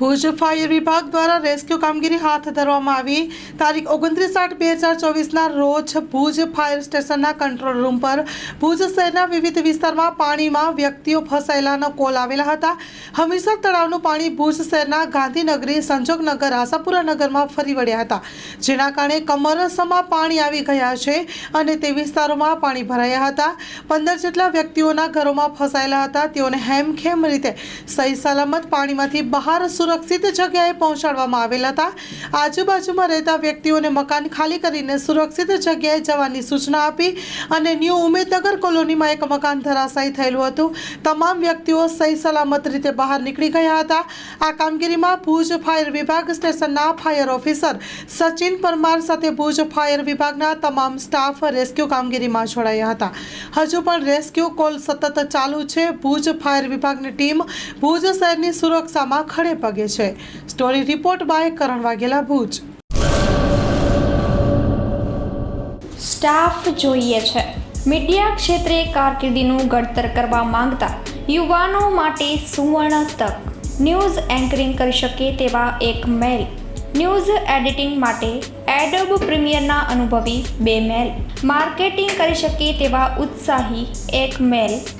Bhuj fire વિભાગ દ્વારા rescue કામગીરી હાથ ધરવામાં આવી. તારીખ ઓગણત્રીસ આઠ બે હજાર ચોવીસના રોજ ભુજ ફાયર સ્ટેશનના કંટ્રોલ રૂમ પર ભુજ શહેરના વિવિધ વિસ્તારમાં પાણીમાં વ્યક્તિઓ ફસાયેલાનો કોલ આવેલા હતા. હમીરસર તળાવનું પાણી ભુજ શહેરના ગાંધીનગરી સંજોગનગર આશાપુરા નગરમાં ફરી વળ્યા હતા. જેના કારણે કમરસમાં પાણી આવી ગયા છે અને તે વિસ્તારોમાં પાણી ભરાયા હતા. પંદર જેટલા વ્યક્તિઓના ઘરોમાં ફસાયેલા હતા. તેઓને હેમખેમ રીતે સહી સલામત પાણીમાંથી બહાર સુરક્ષિત જગ્યાએ પહોંચાડવામાં આવેલા હતા. આજુબાજુમાં રહેતા વ્યક્તિઓને મકાન ખાલી કરીને સુરક્ષિત જગ્યાએ જવાની સૂચના આપી અને ન્યૂ ઉમેદનગર કોલોનીમાં એક મકાન ધરાશાયી થયેલું હતું. તમામ વ્યક્તિઓ સહી સલામત રીતે બહાર નીકળી ગયા હતા. આ કામગીરીમાં ભુજ ફાયર વિભાગ સ્ટેશનના ફાયર ઓફિસર સચિન પરમાર સાથે ભુજ ફાયર વિભાગના તમામ સ્ટાફ રેસ્ક્યુ કામગીરીમાં જોડાયા હતા. હજુ પણ રેસ્ક્યુ કોલ સતત ચાલુ છે. ભુજ ફાયર વિભાગની ટીમ ભુજ શહેરની સુરક્ષામાં ખડે પગે છે. Story report by Karan Vaghela Bhuj. Staff જોઈએ છે. મીડિયા ક્ષેત્રે કારકિર્દીનું ઘડતર કરવા માંગતા યુવાનો માટે સુવર્ણ તક. ન્યૂઝ એન્કરિંગ કરી શકે તેવા એક મેલ. ન્યૂઝ એડિટિંગ માટે એડોબ પ્રીમિયરના અનુભવી બે મેલ. માર્કેટિંગ કરી શકે તેવા ઉત્સાહી એક મેલ.